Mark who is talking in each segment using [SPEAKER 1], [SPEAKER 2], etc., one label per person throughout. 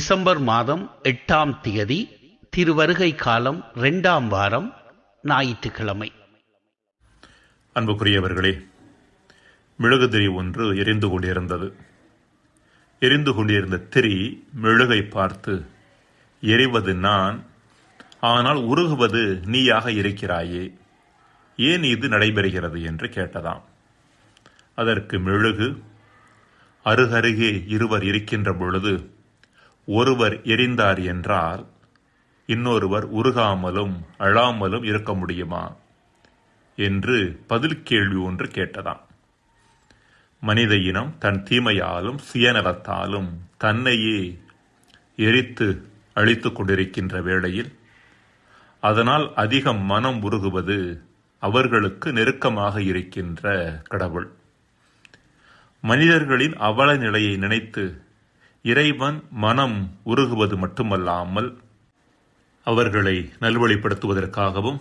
[SPEAKER 1] December மாதம் எட்டாம் திகதி திருவருகை காலம் ரெண்டாம் வாரம் ஞாயிற்றுக்கிழமை.
[SPEAKER 2] அன்புக்குரியவர்களே மெழுகுதிரி ஒன்று எரிந்து கொண்டிருந்தது. எரிந்து கொண்டிருந்த திரி மெழுகை பார்த்து எரிவது நான் ஆனால் உருகுவது நீயாக இருக்கிறாயே ஏன் இது நடைபெறுகிறது? என்று கேட்டதாம். அதற்கு மெழுகு அருகருகே இருவர் இருக்கின்ற பொழுது ஒருவர் எரிந்தார் என்றால் இன்னொருவர் உருகாமலும் அழாமலும் இருக்க முடியுமா? என்று பதில் கேள்வி ஒன்று கேட்டதாம். மனித இனம் தன் தீமையாலும் சுயநலத்தாலும் தன்னையே எரித்து அழித்துக் கொண்டிருக்கின்ற வேளையில் அதனால் அதிகம் மனம் உருகுவது அவர்களுக்கு நெருக்கமாக இருக்கின்ற கடவுள். மனிதர்களின் அவல நிலையை நினைத்து இறைவன் மனம் உருகுவது மட்டுமல்லாமல் அவர்களை நல்வழிப்படுத்துவதற்காகவும்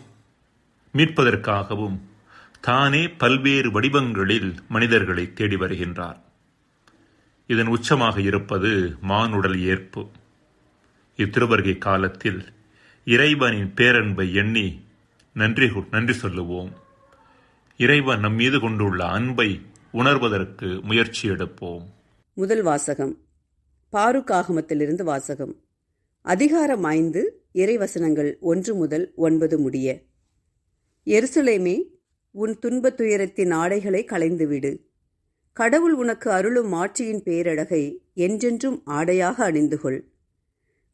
[SPEAKER 2] மீட்பதற்காகவும் தானே பல்வேறு வடிவங்களில் மனிதர்களை தேடி வருகின்றார். இதன் உச்சமாக இருப்பது மானுடல் ஏற்பு. இத்திருவருகை காலத்தில் இறைவனின் பேரன்பை எண்ணி நன்றி நன்றி சொல்லுவோம். இறைவன் நம் மீது கொண்டுள்ள அன்பை உணர்வதற்கு முயற்சி எடுப்போம்.
[SPEAKER 3] முதல் வாசகம். பாருக்காகமத்திலிருந்து வாசகம். அதிகாரம் ஐந்து இறைவசனங்கள் ஒன்று முதல் ஒன்பது முடிய. எருசலேமே உன் துன்பத் துயரத்தின் ஆடைகளை களைந்துவிடு. கடவுள் உனக்கு அருளும் மாட்சியின் பேரழகை என்றென்றும் ஆடையாக அணிந்துகொள்.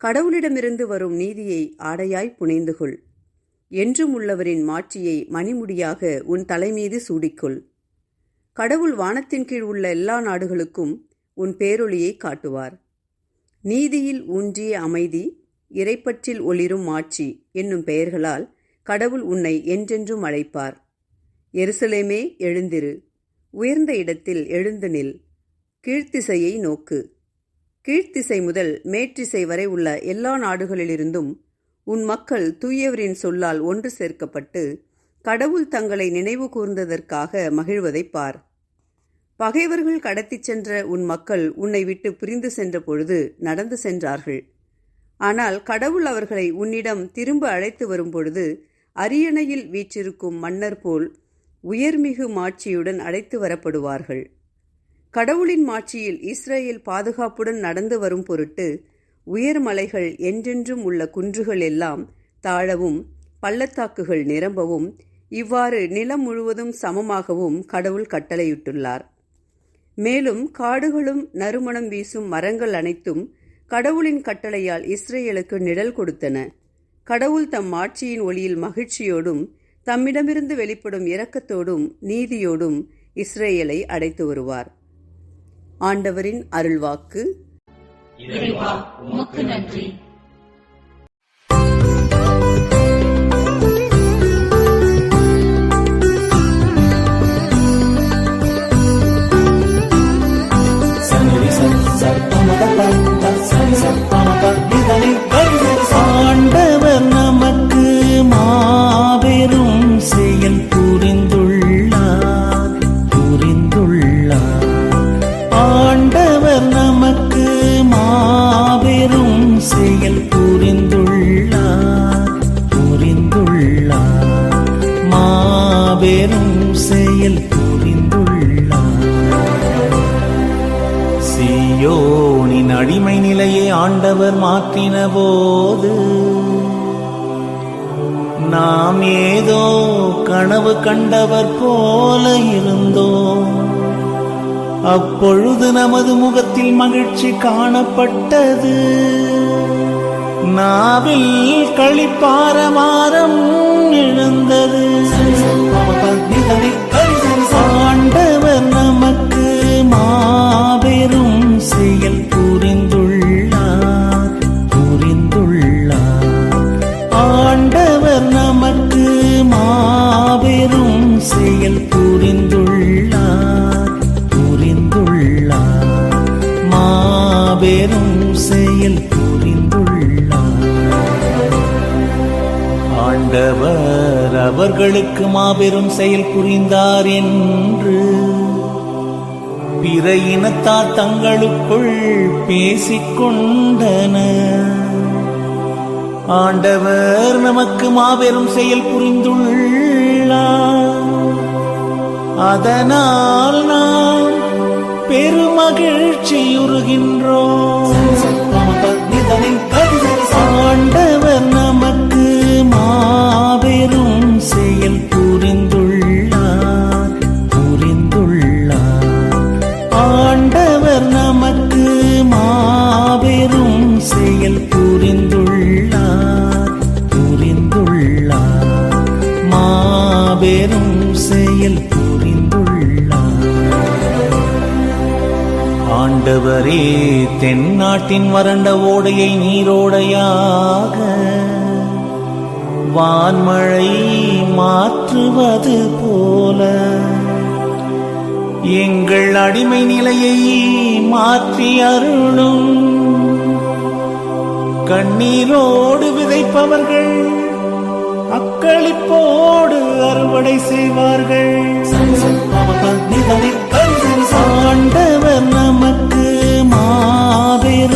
[SPEAKER 3] கடவுளிடமிருந்து வரும் நீதியை ஆடையாய் புனைந்துகொள். என்றும் உள்ளவரின் மாட்சியை மணிமுடியாக உன் தலைமீது சூடிக்கொள். கடவுள் வானத்தின் கீழ் உள்ள எல்லா நாடுகளுக்கும் உன் பேரொளியை காட்டுவார். நீதியில் ஊன்றிய அமைதி இறைப்பற்றில் ஒளிரும் மாட்சி என்னும் பெயர்களால் கடவுள் உன்னை என்றென்றும் அழைப்பார். எருசலேமே எழுந்திரு. உயர்ந்த இடத்தில் எழுந்து நில். கீழ்த்திசையை நோக்கு. கீழ்த்திசை முதல் மேற்றிசை வரை உள்ள எல்லா நாடுகளிலிருந்தும் உன் மக்கள் தூயவரின் சொல்லால் ஒன்று சேர்க்கப்பட்டு கடவுள் தங்களை நினைவு கூர்ந்ததற்காக மகிழ்வதைப் பார். பகைவர்கள் கடத்திச் சென்ற உன் மக்கள் உன்னை விட்டு பிரிந்து சென்ற பொழுது நடந்து சென்றார்கள். ஆனால் கடவுள் அவர்களை உன்னிடம் திரும்ப அழைத்து வரும்பொழுது அரியணையில் வீற்றிருக்கும் மன்னர் போல் உயர்மிகு மாட்சியுடன் அழைத்து வரப்படுவார்கள். கடவுளின் மாட்சியில் இஸ்ரேல் பாதுகாப்புடன் நடந்து வரும் பொருட்டு உயர்மலைகள் என்றென்றும் உள்ள குன்றுகள் எல்லாம் தாழவும் பள்ளத்தாக்குகள் நிரம்பவும் இவ்வாறு நிலம் முழுவதும் சமமாகவும் கடவுள் கட்டளையிட்டுள்ளார். மேலும் காடுகளும் நறுமணம் வீசும் மரங்கள் அனைத்தும் கடவுளின் கட்டளையால் இஸ்ரேலுக்கு நிழல் கொடுத்தன. கடவுள் தம் ஆட்சியின் ஒளியில் மகிழ்ச்சியோடும் தம்மிடமிருந்து வெளிப்படும் இரக்கத்தோடும் நீதியோடும் இஸ்ரேலை அடைத்து வருவார். ஆண்டவரின் அருள்வாக்கு.
[SPEAKER 4] இறைவா உமக்கு நன்றி.
[SPEAKER 5] நமது முகத்தில் மகிழ்ச்சி காணப்பட்டது. நாவில் களிப்பாரமாரம் எழுந்தது. ஆண்டவர் நமக்கு மாபெரும் செயல் புரிந்துள்ளார் புரிந்துள்ளார். ஆண்டவர் நமக்கு மாபெரும் செயல் ஆண்டவர் அவர்களுக்கு மாபெரும் செயல் புரிந்தார் என்று. பிற இனத்தார் தங்களுக்குள் பேசிக்கொண்டனர். ஆண்டவர் நமக்கு மாபெரும் செயல் புரிந்துள்ளார். அதனால் நாம் பெருமகிழ்ச்சியுறுகின்றோம். ஆண்டவர் நமக்கு மாபெரும் செயல் புரிந்துள்ளார் புரிந்துள்ளார். ஆண்டவர் நமக்கு மாபெரும் செயல் புரிந்துள்ளார் புரிந்துள்ளார். மாபெரும் செயல் ஆண்டவரே தென்னாட்டின் வறண்ட ஓடையை நீரோடையாக வான்மழை மாற்றுவது போல. எங்கள் அடிமை நிலையை மாற்றி அருளும். கண்ணீரோடு விதைப்பவர்கள் அக்களிப்போடு அறுவடை செய்வார்கள். ஆண்டவர் நமக்கு மாபெரும்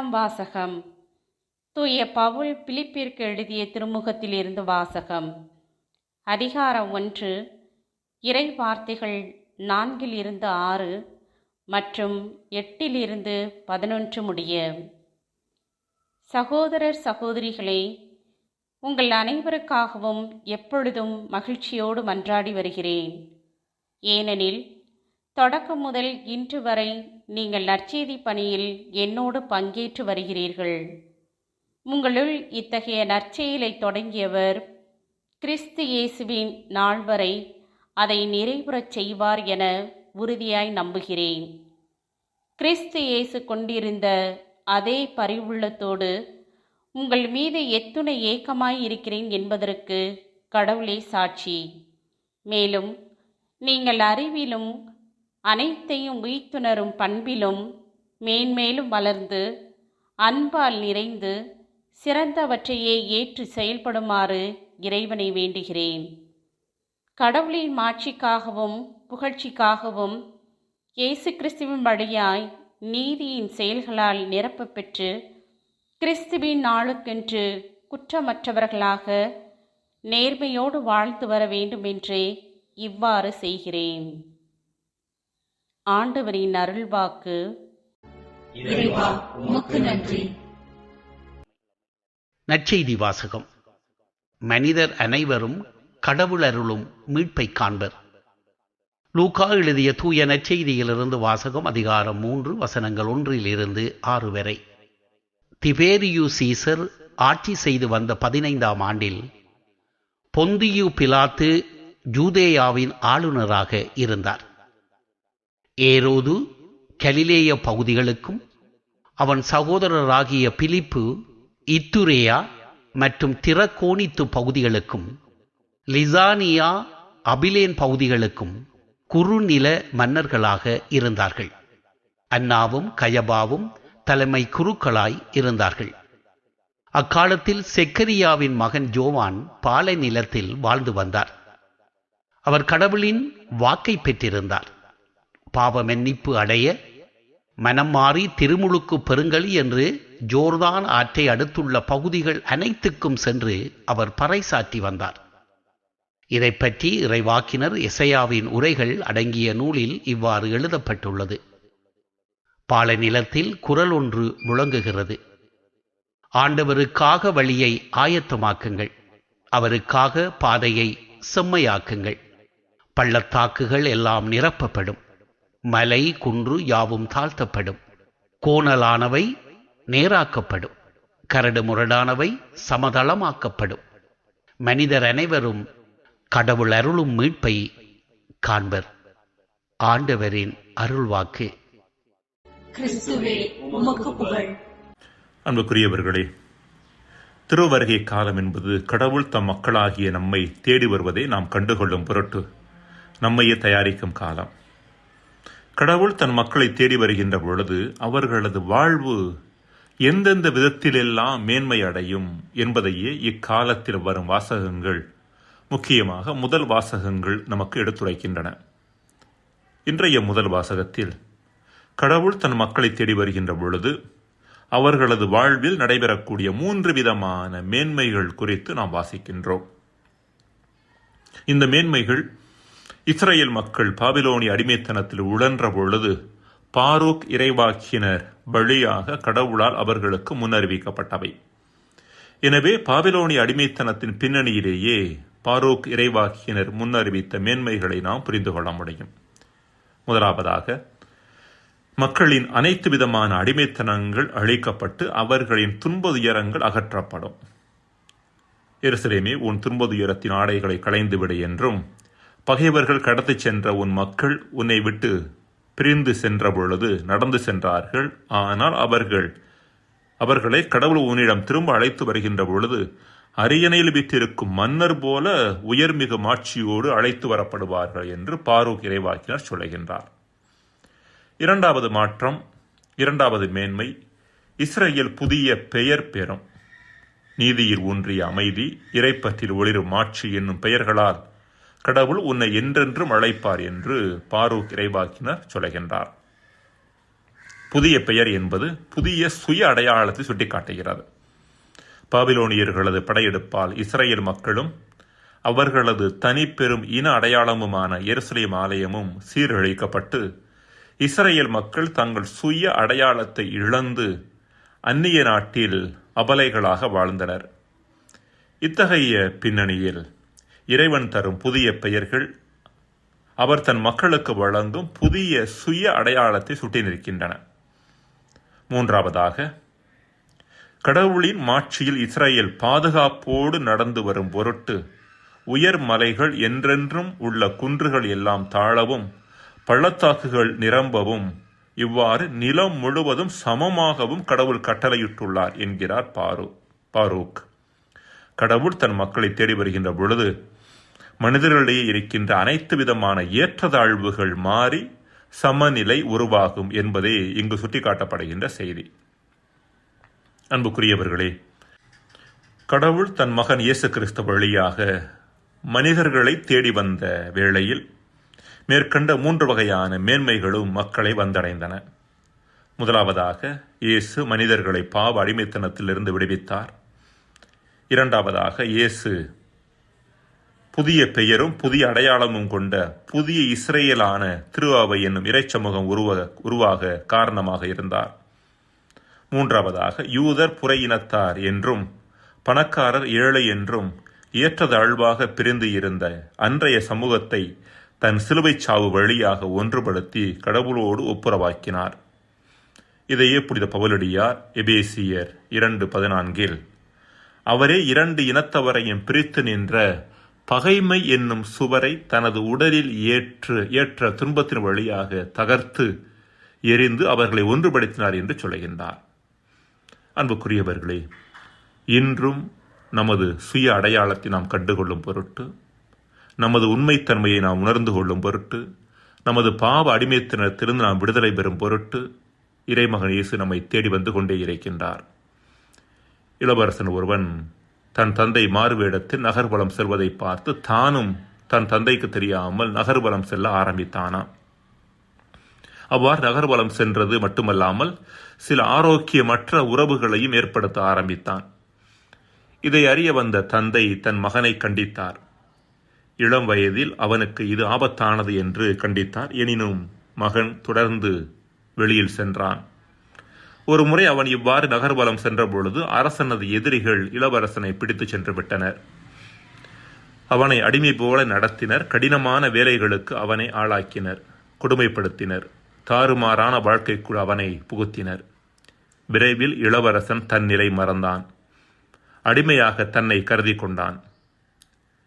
[SPEAKER 6] ஏழாம் வாசகம். தூய பவுல் பிலிப்பிற்கு எழுதிய திருமுகத்திலிருந்து வாசகம். அதிகாரம் ஒன்று. இறை வார்த்தைகள் நான்கில் இருந்து ஆறு மற்றும் எட்டிலிருந்து பதினொன்று முடிய. சகோதரர் சகோதரிகளே உங்கள் அனைவருக்காகவும் எப்பொழுதும் மகிழ்ச்சியோடு மன்றாடி வருகிறேன். ஏனெனில் தொடக்கம் முதல் இன்று வரை நீங்கள் நற்செய்தி பணியில் என்னோடு பங்கேற்று வருகிறீர்கள். உங்களுள் இத்தகைய நற்செயலை தொடங்கியவர் கிறிஸ்து இயேசுவின் நாள் வரை அதை நிறைவுறச் செய்வார் என உறுதியாய் நம்புகிறேன். கிறிஸ்து இயேசு கொண்டிருந்த அதே பரிவுள்ளத்தோடு உங்கள் மீது எத்துணை ஏக்கமாய் இருக்கிறேன் என்பதற்கு கடவுளே சாட்சி. மேலும் நீங்கள் அறிவிலும் அனைத்தையும் உயிர்த்துணரும் பண்பிலும் மேன்மேலும் வளர்ந்து அன்பால் நிறைந்து சிறந்தவற்றையே ஏற்று செயல்படுமாறு இறைவனை வேண்டுகிறேன். கடவுளின் மாட்சிக்காகவும் புகழ்ச்சிக்காகவும் இயேசு கிறிஸ்துவின் வழியாய் நீதியின் செயல்களால் நிரப்ப பெற்று கிறிஸ்துவின் நாளுக்கென்று குற்றமற்றவர்களாக நேர்மையோடு வாழ்ந்து வர வேண்டுமென்றே இவ்வாறு செய்கிறேன். ஆண்டவரின் அருள்வாக்கு.
[SPEAKER 4] இறைவா உமக்கு நன்றி.
[SPEAKER 1] நற்செய்தி வாசகம். மனிதர் அனைவரும் கடவுள் அருளும் மீட்பை காண்பர். லூகா எழுதிய தூய நற்செய்தியிலிருந்து வாசகம் அதிகாரம் மூன்று வசனங்கள் ஒன்றிலிருந்து ஆறு வரை. திபேரியு சீசர் ஆட்சி செய்து வந்த பதினைந்தாம் ஆண்டில் பொந்தியு பிலாத்து ஜூதேயாவின் ஆளுநராக இருந்தார். ஏரோது கலிலேய பகுதிகளுக்கும் அவன் சகோதரராகிய பிலிப்பு இத்துரேயா மற்றும் திரக்கோணித்து பகுதிகளுக்கும் லிசானியா அபிலேன் பகுதிகளுக்கும் குறுநில மன்னர்களாக இருந்தார்கள். அன்னாவும் கயபாவும் தலைமை குருக்களாய் இருந்தார்கள். அக்காலத்தில் செக்கரியாவின் மகன் ஜோவான் பாலை நிலத்தில் வாழ்ந்து வந்தார். அவர் கடவுளின் வாக்கை பெற்றிருந்தார். பாவமென்னிப்பு அடைய மனம் மாறி திருமுழுக்கு பெருங்கலி என்று ஜோர்தான் ஆற்றை அடுத்துள்ள பகுதிகள் அனைத்துக்கும் சென்று அவர் பறைசாற்றி வந்தார். இதை பற்றி இறைவாக்கினர் இசையாவின் உரைகள் அடங்கிய நூலில் இவ்வாறு எழுதப்பட்டுள்ளது. பாலை நிலத்தில் குரல் ஒன்று முழங்குகிறது. ஆண்டவருக்காக வழியை ஆயத்தமாக்குங்கள். அவருக்காக பாதையை செம்மையாக்குங்கள். பள்ளத்தாக்குகள் எல்லாம் நிரப்பப்படும். மலை குன்று யாவும் தாழ்த்தப்படும். கோணலானவை நேராக்கப்படும். கரடு முரடானவை சமதளமாக்கப்படும். மனிதர் அனைவரும் கடவுள் அருளும் மீட்பை காண்பர். ஆண்டவரின் அருள்வாக்கு.
[SPEAKER 4] கிறிஸ்துவே உமக்கு புகழ்.
[SPEAKER 2] அன்புக்குரியவர்களே திருவருகை காலம் என்பது கடவுள் தம் மக்களாகிய நம்மை தேடி வருவதை நாம் கண்டுகொள்ளும் பொருட்டு நம்மையே தயாரிக்கும் காலம். கடவுள் தன் மக்களை தேடி வருகின்ற பொழுது அவர்களது வாழ்வு எந்தெந்த விதத்திலெல்லாம் மேன்மை அடையும் என்பதையே இக்காலத்தில் வரும் வாசகங்கள் முக்கியமாக முதல் வாசகங்கள் நமக்கு எடுத்துரைக்கின்றன. இன்றைய முதல் வாசகத்தில் கடவுள் தன் மக்களை தேடி வருகின்ற பொழுது அவர்களது வாழ்வில் நடைபெறக்கூடிய மூன்று விதமான மேன்மைகள் குறித்து நாம் வாசிக்கின்றோம். இந்த மேன்மைகள் இஸ்ரேல் மக்கள் பாபிலோனி அடிமைத்தனத்தில் உழன்ற பொழுது பாரூக் இறைவாக்கினர் வழியாக கடவுளால் அவர்களுக்கு முன்னறிவிக்கப்பட்டவை. எனவே பாபிலோனி அடிமைத்தனத்தின் பின்னணியிலேயே பாரூக் இறைவாக்கினர் முன்னறிவித்த மேன்மைகளை நாம் புரிந்து கொள்ள முடியும். முதலாவதாக மக்களின் அனைத்து விதமான அடிமைத்தனங்கள் அழிக்கப்பட்டு அவர்களின் துன்பதுயரங்கள் அகற்றப்படும். எருசலேமே உன் துன்பதுயரத்தின் ஆடைகளை களைந்துவிடு என்றும் பகைவர்கள் கடத்திச் சென்ற உன் மக்கள் உன்னை விட்டு பிரிந்து சென்ற பொழுது நடந்து சென்றார்கள். ஆனால் அவர்கள் அவர்களை கடவுள் உன்னிடம் திரும்ப அழைத்து வருகின்ற பொழுது அரியணையில் விட்டிருக்கும் மன்னர் போல உயர்மிகு மாட்சியோடு அழைத்து வரப்படுவார்கள் என்று பாரூக் இறைவாக்கினர் சொல்லுகின்றார். இரண்டாவது மாற்றம் இரண்டாவது மேன்மை இஸ்ரேல் புதிய பெயர் பெறும். நீதியில் ஊன்றிய அமைதி இறைப்பற்றில் ஒளிரும் மாட்சி என்னும் பெயர்களால் கடவுள் உன்னை என்றென்றும் அழைப்பார் என்று பாரூக் இறைவாக்கினர் சொல்லுகின்றார். புதிய பெயர் என்பது புதிய சுய அடையாளத்தை சுட்டிக்காட்டுகிறது. பாபிலோனியர்களது படையெடுப்பால் இஸ்ரேல் மக்களும் அவர்களது தனிப்பெரும் இன அடையாளமுமான எருசலேம் ஆலயமும் சீரழிக்கப்பட்டு இஸ்ரேல் மக்கள் தங்கள் சுய அடையாளத்தை இழந்து அந்நிய நாட்டில் அபலைகளாக வாழ்ந்தனர். இத்தகைய பின்னணியில் இறைவன் தரும் புதிய பெயர்கள். அவர் தன் மக்களுக்கு வழங்கும் புதிய சுய அடையாளத்தை சுட்டி நிற்கின்றன. மூன்றாவதாக கடவுளின் மாட்சியில் இஸ்ரேல் பாதுகாப்போடு நடந்து வரும் பொருட்டு உயர் மலைகள் என்றென்றும் உள்ள குன்றுகள் எல்லாம் தாழவும் பள்ளத்தாக்குகள் நிரம்பவும் இவ்வாறு நிலம் முழுவதும் சமமாகவும் கடவுள் கட்டளையிட்டுள்ளார் என்கிறார் பாரு பாரூக். கடவுள் தன் மக்களை தேடி வருகின்ற பொழுது மனிதர்களிடையே இருக்கின்ற அனைத்து விதமான ஏற்றதாழ்வுகள் மாறி சமநிலை உருவாகும் என்பதே இங்கு சுட்டிக்காட்டப்படுகின்ற செய்தி. அன்புக்குரியவர்களே கடவுள் தன் மகன் இயேசு கிறிஸ்து வழியாக மனிதர்களை தேடி வந்த வேளையில் மேற்கண்ட மூன்று வகையான மேன்மைகளும் மக்களை வந்தடைந்தன. முதலாவதாக இயேசு மனிதர்களை பாவ அடிமைத்தனத்திலிருந்து விடுவித்தார். இரண்டாவதாக இயேசு புதிய பெயரும் புதிய அடையாளமும் கொண்ட புதிய இஸ்ரேலான திருவாவை என்னும் இறைச்சமூகம் உருவ உருவாக காரணமாக இருந்தார். மூன்றாவதாக யூதர் புற இனத்தார் என்றும் பணக்காரர் ஏழை என்றும் ஏற்றதாழ்வாக பிரிந்து இருந்த அன்றைய சமூகத்தை தன் சிலுவைச் சாவு வழியாக ஒன்றுபடுத்தி கடவுளோடு ஒப்புரவாக்கினார். இதையே புனித பவுலடியார் எபேசியர் இரண்டு பதினான்கில் அவரே இரண்டு இனத்தவரையும் பிரித்து நின்ற பகைமை என்னும் சுவரை தனது உடலில் ஏற்று ஏற்ற துன்பத்தின் வழியாக தகர்த்து எரிந்து அவர்களை ஒன்றுபடுத்தினார் என்று சொல்லுகின்றார் அன்புக்குரியவர்களே இன்றும் நமது சுய அடையாளத்தை நாம் கண்டுகொள்ளும் பொருட்டு நமது உண்மைத்தன்மையை நாம் உணர்ந்து கொள்ளும் பொருட்டு நமது பாவ அடிமைத்தனத்திலிருந்து நாம் விடுதலை பெறும் பொருட்டு இறைமகன் இயேசு நம்மை தேடி வந்து கொண்டே இருக்கின்றார். இளவரசன் ஒருவன் தன் தந்தை மாறுவேடத்தில் நகர்வலம் செல்வதை பார்த்து தானும் தன் தந்தைக்கு தெரியாமல் நகர்வலம் செல்ல ஆரம்பித்தானாம். அவ்வாறு நகர்வலம் சென்றது மட்டுமல்லாமல் சில ஆரோக்கியமற்ற உறவுகளையும் ஏற்படுத்த ஆரம்பித்தான். இதை அறிய வந்த தந்தை தன் மகனை கண்டித்தார். இளம் வயதில் அவனுக்கு இது ஆபத்தானது என்று கண்டித்தார். எனினும் மகன் தொடர்ந்து வெளியில் சென்றான். ஒரு முறை அவன் இவ்வாறு நகர்வலம் சென்ற பொழுது அரசனது எதிரிகள் இளவரசனை பிடித்து சென்று விட்டனர். அவனை அடிமை போல நடத்தினர். கடினமான வேலைகளுக்கு அவனை ஆளாக்கினர். கொடுமைப்படுத்தினர். தாறுமாறான வாழ்க்கைக்குள் அவனை புகுத்தினர். விரைவில் இளவரசன் தன் நிலை மறந்தான். அடிமையாக தன்னை கருதி கொண்டான்.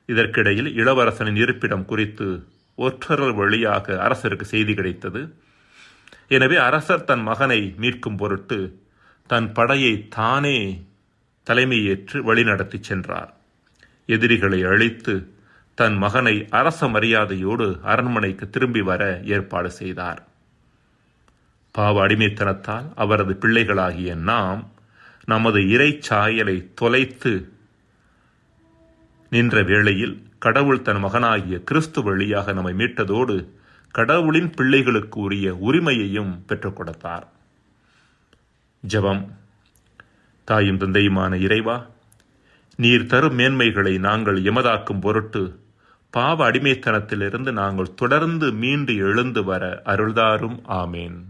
[SPEAKER 2] இதற்கிடையில் இளவரசனின் இருப்பிடம் குறித்து ஒற்றர்கள் வழியாக அரசருக்கு செய்தி கிடைத்தது. எனவே அரசர் தன் மகனை மீட்கும் பொருட்டு தன் படையை தானே தலைமையேற்று வழிநடத்தி சென்றார். எதிரிகளை அழித்து தன் மகனை அரச மரியாதையோடு அரண்மனைக்கு திரும்பி வர ஏற்பாடு செய்தார். பாவ அடிமைத்தனத்தால் அவரது பிள்ளைகளாகிய நாம்
[SPEAKER 7] நமது இறைச்சாயலை தொலைத்து நின்ற வேளையில் கடவுள் தன் மகனாகிய கிறிஸ்து வழியாக நம்மை மீட்டதோடு கடவுளின் பிள்ளைகளுக்கு உரிய உரிமையையும் பெற்றுக் கொடுத்தார். ஜபம். தாயும் தந்தையுமான இறைவா நீர் தரும் மேன்மைகளை நாங்கள் எமதாக்கும் பொருட்டு பாவ அடிமைத்தனத்திலிருந்து நாங்கள் தொடர்ந்து மீண்டு எழுந்து வர அருள்தாரும். ஆமேன்.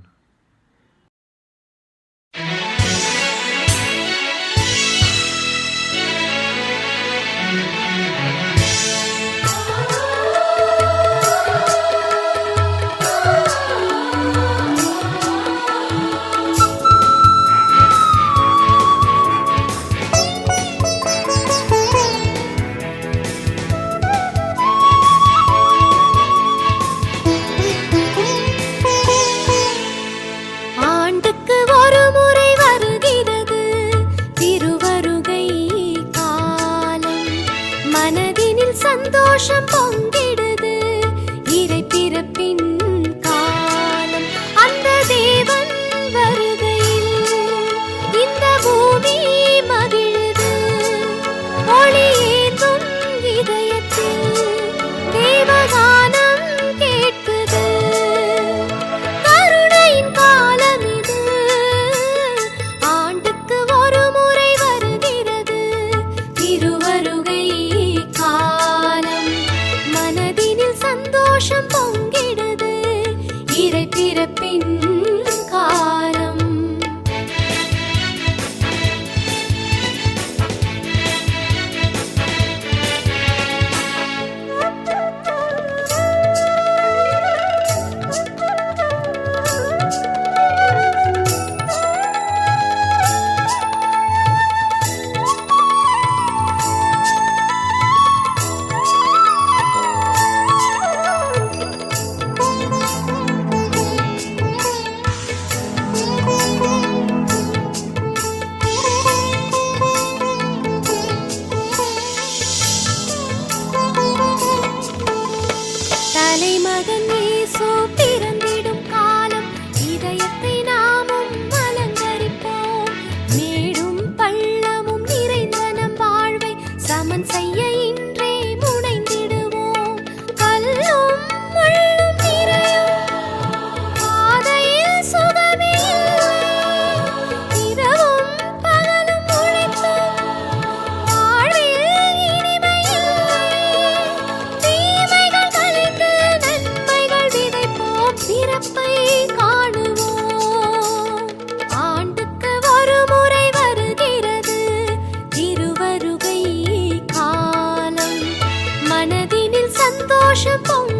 [SPEAKER 8] 山风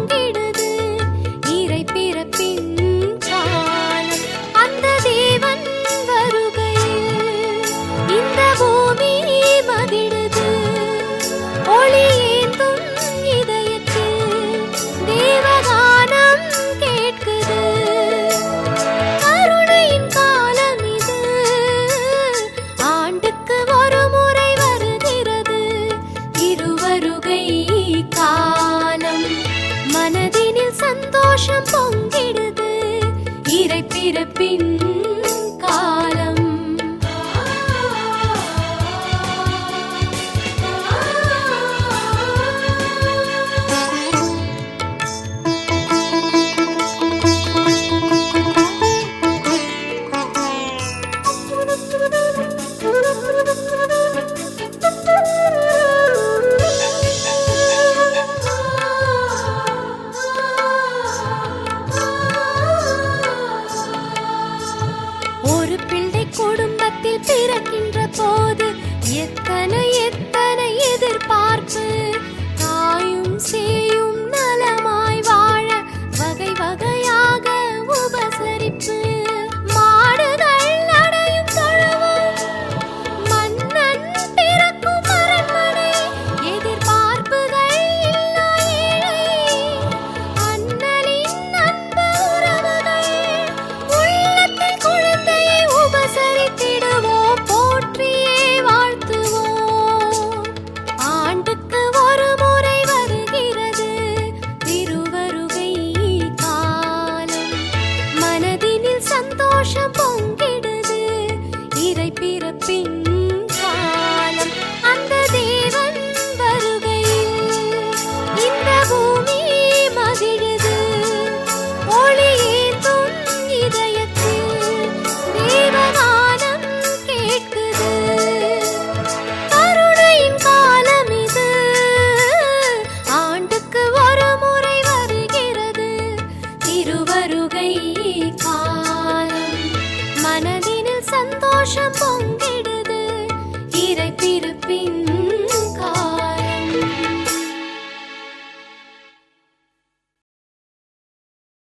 [SPEAKER 8] பின்